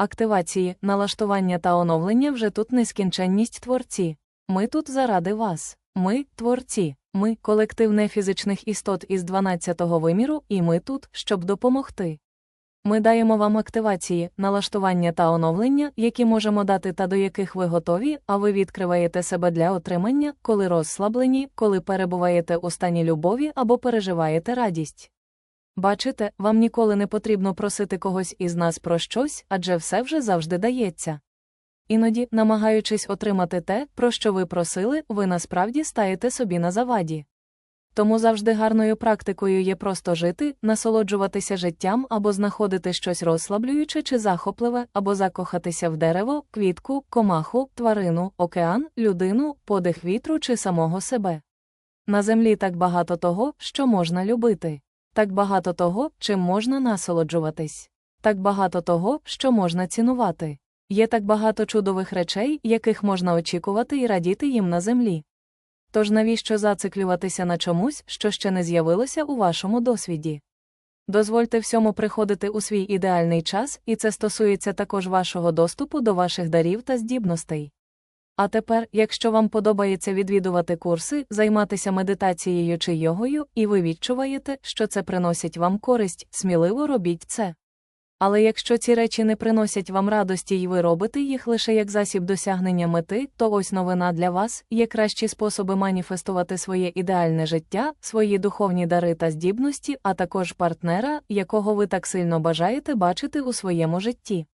Активації, налаштування та оновлення вже тут нескінченність творці. Ми тут заради вас. Ми творці. Ми колектив нефізичних істот із 12-го виміру, і ми тут, щоб допомогти. Ми даємо вам активації, налаштування та оновлення, які можемо дати та до яких ви готові, а ви відкриваєте себе для отримання, коли розслаблені, коли перебуваєте у стані любові або переживаєте радість. Бачите, вам ніколи не потрібно просити когось із нас про щось, адже все вже завжди дається. Іноді, намагаючись отримати те, про що ви просили, ви насправді стаєте собі на заваді. Тому завжди гарною практикою є просто жити, насолоджуватися життям або знаходити щось розслаблююче чи захопливе, або закохатися в дерево, квітку, комаху, тварину, океан, людину, подих вітру чи самого себе. На землі так багато того, що можна любити, так багато того, чим можна насолоджуватись, так багато того, що можна цінувати. Є так багато чудових речей, яких можна очікувати і радіти їм на землі. Тож навіщо зациклюватися на чомусь, що ще не з'явилося у вашому досвіді? Дозвольте всьому приходити у свій ідеальний час, і це стосується також вашого доступу до ваших дарів та здібностей. А тепер, якщо вам подобається відвідувати курси, займатися медитацією чи йогою, і ви відчуваєте, що це приносить вам користь, сміливо робіть це. Але якщо ці речі не приносять вам радості і ви робите їх лише як засіб досягнення мети, то ось новина для вас є кращі способи маніфестувати своє ідеальне життя, свої духовні дари та здібності, а також партнера, якого ви так сильно бажаєте бачити у своєму житті.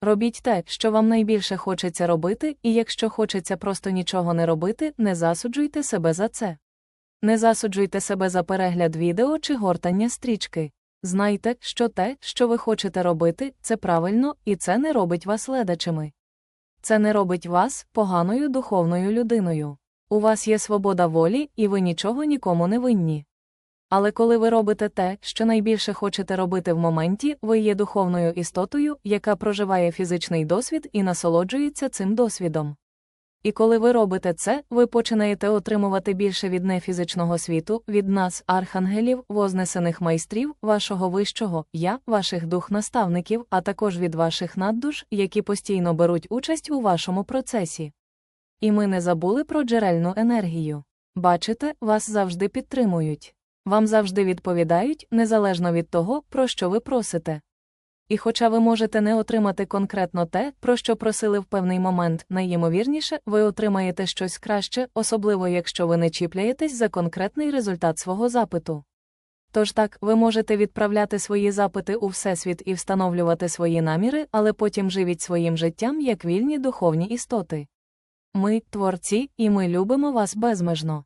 Робіть те, що вам найбільше хочеться робити, і якщо хочеться просто нічого не робити, не засуджуйте себе за це. Не засуджуйте себе за перегляд відео чи гортання стрічки. Знайте, що те, що ви хочете робити, це правильно, і це не робить вас ледачими. Це не робить вас поганою духовною людиною. У вас є свобода волі, і ви нічого нікому не винні. Але коли ви робите те, що найбільше хочете робити в моменті, ви є духовною істотою, яка проживає фізичний досвід і насолоджується цим досвідом. І коли ви робите це, ви починаєте отримувати більше від нефізичного світу, від нас, архангелів, вознесених майстрів, вашого вищого я, ваших дух-наставників, а також від ваших наддуш, які постійно беруть участь у вашому процесі. І ми не забули про джерельну енергію. Бачите, вас завжди підтримують. Вам завжди відповідають, незалежно від того, про що ви просите. І хоча ви можете не отримати конкретно те, про що просили в певний момент, найімовірніше, ви отримаєте щось краще, особливо якщо ви не чіпляєтесь за конкретний результат свого запиту. Тож так, ви можете відправляти свої запити у Всесвіт і встановлювати свої наміри, але потім живіть своїм життям як вільні духовні істоти. Ми творці, і ми любимо вас безмежно.